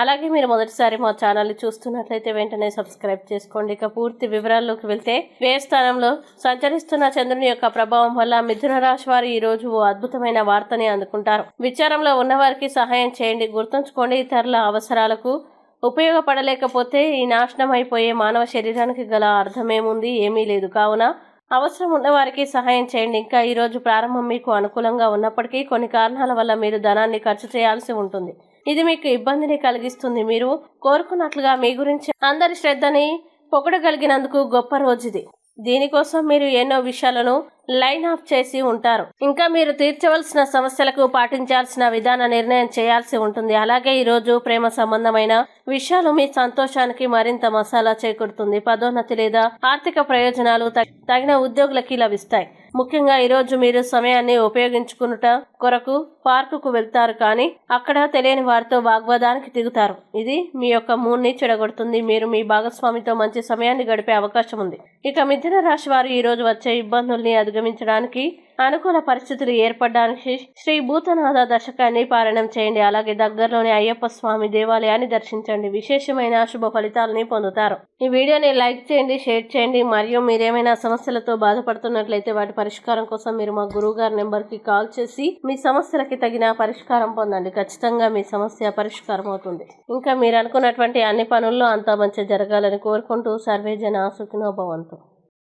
అలాగే మీరు మొదటిసారి మా ఛానల్ని చూస్తున్నట్లయితే వెంటనే సబ్స్క్రైబ్ చేసుకోండి. ఇక పూర్తి వివరాల్లోకి వెళ్తే వ్యయస్థానంలో సంచరిస్తున్న చంద్రుని యొక్క ప్రభావం వల్ల మిథున రాశి వారు ఈ రోజు ఓ అద్భుతమైన వార్తని అందుకుంటారు. విచారంలో ఉన్నవారికి సహాయం చేయండి. గుర్తుంచుకోండి ఇతరుల అవసరాలకు ఉపయోగపడలేకపోతే ఈ నాశనం అయిపోయే మానవ శరీరానికి గల అర్థమేముంది? ఏమీ లేదు. కావున అవసరం ఉన్నవారికి సహాయం చేయండి. ఇంకా ఈరోజు ప్రారంభం మీకు అనుకూలంగా ఉన్నప్పటికీ కొన్ని కారణాల వల్ల మీరు ధనాన్ని ఖర్చు చేయాల్సి ఉంటుంది. ఇది మీకు ఇబ్బందిని కలిగిస్తుంది. మీరు కోరుకున్నట్లుగా మీ గురించి అందరి శ్రద్ధని పొగడగలిగినందుకు గొప్ప రోజుది దీనికోసం మీరు ఎన్నో విషయాలను లైన్ ఆఫ్ చేసి ఉంటారు. ఇంకా మీరు తీర్చవలసిన సమస్యలకు పాటించాల్సిన విధాన నిర్ణయం చేయాల్సి ఉంటుంది. అలాగే ఈరోజు ప్రేమ సంబంధమైన విషయాలు మీ సంతోషానికి మరింత మసాలా చేకూరుతుంది. పదోన్నతి లేదా ఆర్థిక ప్రయోజనాలు తగిన ఉద్యోగులకి లభిస్తాయి. ముఖ్యంగా ఈరోజు మీరు సమయాన్ని ఉపయోగించుకునుట కొరకు పార్కుకు వెళ్తారు కానీ అక్కడ తెలియని వారితో వాగ్వాదానికి దిగుతారు. ఇది మీ యొక్క మూడ్ని చెడగొడుతుంది. మీరు మీ భాగస్వామితో మంచి సమయాన్ని గడిపే అవకాశం ఉంది. ఇక మిథున రాశి వారు ఈరోజు వచ్చే ఇబ్బందుల్ని అధిగమించడానికి అనుకూల పరిస్థితులు ఏర్పడడానికి శ్రీ భూతనాథ దర్శకాన్ని పారాయణం చేయండి. అలాగే దగ్గరలోని అయ్యప్ప స్వామి దేవాలయాన్ని దర్శించండి. విశేషమైన శుభ ఫలితాలని పొందుతారు. ఈ వీడియోని లైక్ చేయండి షేర్ చేయండి. మరియు మీరేమైనా సమస్యలతో బాధపడుతున్నట్లయితే వాటి పరిష్కారం కోసం మీరు మా గురువు గారి నెంబర్కి కాల్ చేసి మీ సమస్యలకి తగిన పరిష్కారం పొందండి. ఖచ్చితంగా మీ సమస్య పరిష్కారం అవుతుంది. ఇంకా మీరు అనుకున్నటువంటి అన్ని పనుల్లో అంతా మంచి జరగాలని కోరుకుంటూ సర్వేజన జన భవంతు.